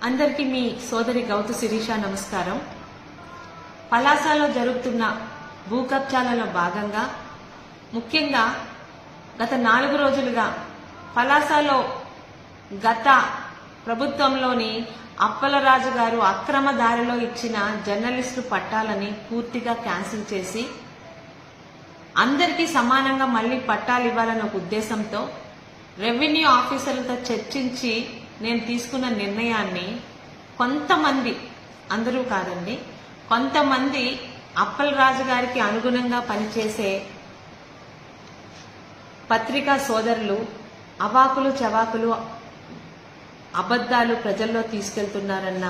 అందరికీ మీ సోదరి గౌతు శిరీష నమస్కారం. పలాసలో జరుగుతున్న భూకబ్జాలలో భాగంగా ముఖ్యంగా గత నాలుగు రోజులుగా పలాసలో గత ప్రభుత్వంలోని అప్పలరాజు గారు అక్రమ దారిలో ఇచ్చిన జర్నలిస్టు పట్టాలని పూర్తిగా క్యాన్సిల్ చేసి అందరికీ సమానంగా మళ్ళీ పట్టాలు ఇవ్వాలన్న ఉద్దేశంతో రెవెన్యూ ఆఫీసర్లతో చర్చించి నేను తీసుకున్న నిర్ణయాన్ని కొంతమంది అందరూ కాదండి కొంతమంది అప్పలరాజు గారికి అనుగుణంగా పనిచేసే పత్రికా సోదరులు అవాకులు చవాకులు అబద్ధాలు ప్రజల్లో తీసుకెళ్తున్నారన్న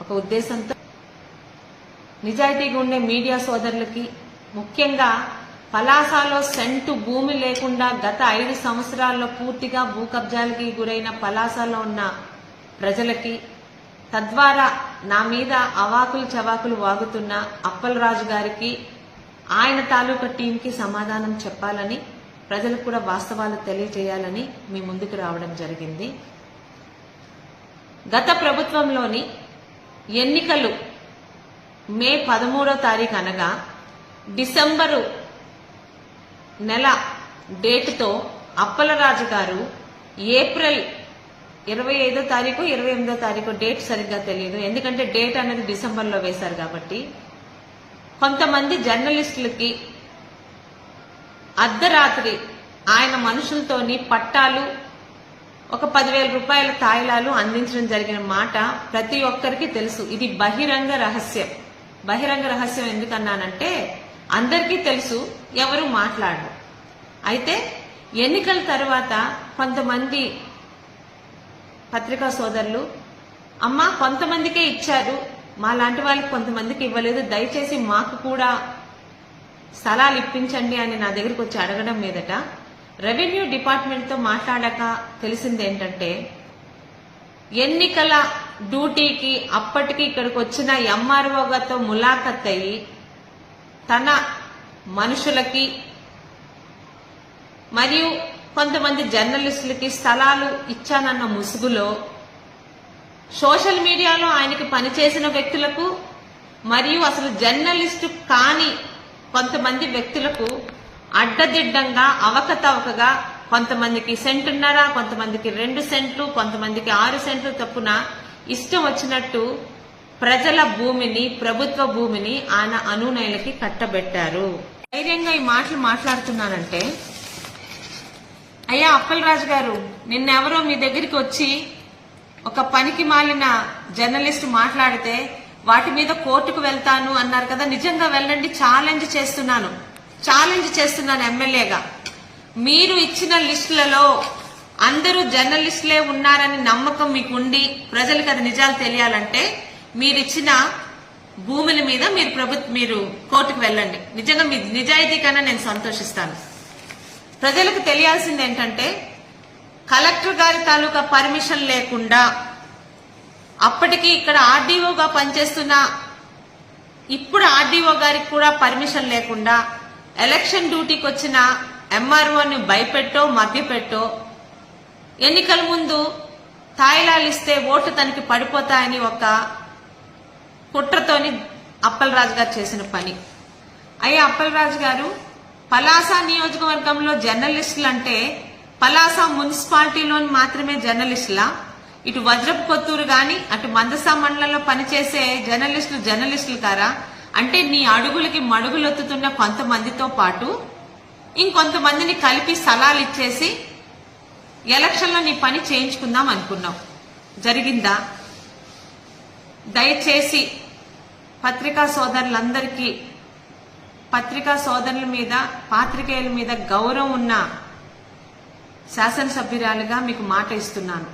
ఒక ఉద్దేశంతో నిజాయితీగా ఉండే మీడియా సోదరులకి ముఖ్యంగా పలాసలో సెంటు భూమి లేకుండా గత ఐదు సంవత్సరాల్లో పూర్తిగా భూ కబ్జాలకి గురైన పలాసలో ఉన్న ప్రజలకి తద్వారా నా మీద అవాకులు చవాకులు వాగుతున్న అప్పలరాజు గారికి ఆయన తాలూకా టీంకి సమాధానం చెప్పాలని ప్రజలకు కూడా వాస్తవాలు తెలియజేయాలని మీ ముందుకు రావడం జరిగింది. గత ప్రభుత్వంలోని ఎన్నికలు మే పదమూడో తారీఖు అనగా డిసెంబరు నెల డేట్తో అప్పలరాజు గారు ఏప్రిల్ ఇరవై ఐదో తారీఖు ఇరవై ఎనిమిదో తారీఖు డేట్ సరిగ్గా తెలియదు. ఎందుకంటే డేట్ అనేది డిసెంబర్లో వేశారు కాబట్టి. కొంతమంది జర్నలిస్టులకి అర్ధరాత్రి ఆయన మనుషులతోని పట్టాలు ఒక పదివేల రూపాయల తాయిలాలు అందించడం జరిగిన మాట ప్రతి ఒక్కరికి తెలుసు. ఇది బహిరంగ రహస్యం. బహిరంగ రహస్యం ఎందుకన్నానంటే అందరికీ తెలుసు ఎవరు మాట్లాడరు. అయితే ఎన్నికల తర్వాత కొంతమంది పత్రికా సోదరులు అమ్మ కొంతమందికే ఇచ్చారు మా లాంటి వాళ్ళకి కొంతమందికి ఇవ్వలేదు దయచేసి మాకు కూడా స్థలాలు ఇప్పించండి అని నా దగ్గరికి వచ్చి అడగడం మీదట రెవెన్యూ డిపార్ట్మెంట్తో మాట్లాడాక తెలిసింది ఏంటంటే ఎన్నికల డ్యూటీకి అప్పటికి ఇక్కడికి వచ్చిన ఎంఆర్ఓ గారితో ములాఖత్ అయ్యి తన మనుషులకి మరియు కొంతమంది జర్నలిస్టులకి స్థలాలు ఇచ్చానన్న ముసుగులో సోషల్ మీడియాలో ఆయనకి పనిచేసిన వ్యక్తులకు మరియు అసలు జర్నలిస్టు కాని కొంతమంది వ్యక్తులకు అడ్డదిడ్డంగా అవకతవకగా కొంతమందికి సెంటున్నర కొంతమందికి రెండు సెంట్లు కొంతమందికి ఆరు సెంట్లు తప్పున ఇష్టం వచ్చినట్టు ప్రజల భూమిని ప్రభుత్వ భూమిని ఆయన అనునయులకి కట్టబెట్టారు. ధైర్యంగా ఈ మాటలు మాట్లాడుతున్నానంటే అయ్యా అప్పలరాజు గారు నిన్నెవరో మీ దగ్గరికి వచ్చి ఒక పనికి మాలిన జర్నలిస్ట్ మాట్లాడితే వాటి మీద కోర్టుకు వెళ్తాను అన్నారు కదా. నిజంగా వెళ్ళండి ఛాలెంజ్ చేస్తున్నాను. ఛాలెంజ్ చేస్తున్నాను ఎమ్మెల్యేగా. మీరు ఇచ్చిన లిస్టులలో అందరూ జర్నలిస్టులే ఉన్నారని నమ్మకం మీకు ఉండి ప్రజలకు అది నిజాలు తెలియాలంటే మీరిచ్చిన భూముల మీద మీరు ప్రభుత్వ మీరు కోర్టుకు వెళ్ళండి. నిజంగా మీ నిజాయితీ కన్నా నేను సంతోషిస్తాను. ప్రజలకు తెలియాల్సింది ఏంటంటే కలెక్టర్ గారి తాలూకా పర్మిషన్ లేకుండా అప్పటికి ఇక్కడ ఆర్డీఓగా పనిచేస్తున్న ఇప్పుడు ఆర్డీఓ గారికి కూడా పర్మిషన్ లేకుండా ఎలక్షన్ డ్యూటీకి వచ్చిన ఎంఆర్ఓని భయపెట్టో మభ్యపెట్టో ఎన్నికల ముందు తాయిలాలు ఇస్తే ఓట్లు తనకి పడిపోతాయని ఒక కుట్రతోని అప్పలరాజు గారు చేసిన పని. అయ్యా అప్పలరాజు గారు పలాస నియోజకవర్గంలో జర్నలిస్టులు అంటే పలాస మున్సిపాలిటీలోని మాత్రమే జర్నలిస్టులా? ఇటు వజ్రపు కొత్తూరు గాని అటు మందసా మండలంలో పనిచేసే జర్నలిస్టులు జర్నలిస్టులు కారా? అంటే నీ అడుగులకి మడుగులొత్తుతున్న కొంతమందితో పాటు ఇంకొంతమందిని కలిపి స్థలాలు ఇచ్చేసి ఎలక్షన్లో నీ పని చేయించుకుందాం అనుకున్నావు. జరిగిందా? దయచేసి పత్రికా సోదరులందరికీ పత్రికా సోదరుల మీద పాత్రికేయుల మీద గౌరవం ఉన్న శాసనసభ్యురాలుగా మీకు మాట ఇస్తున్నాను.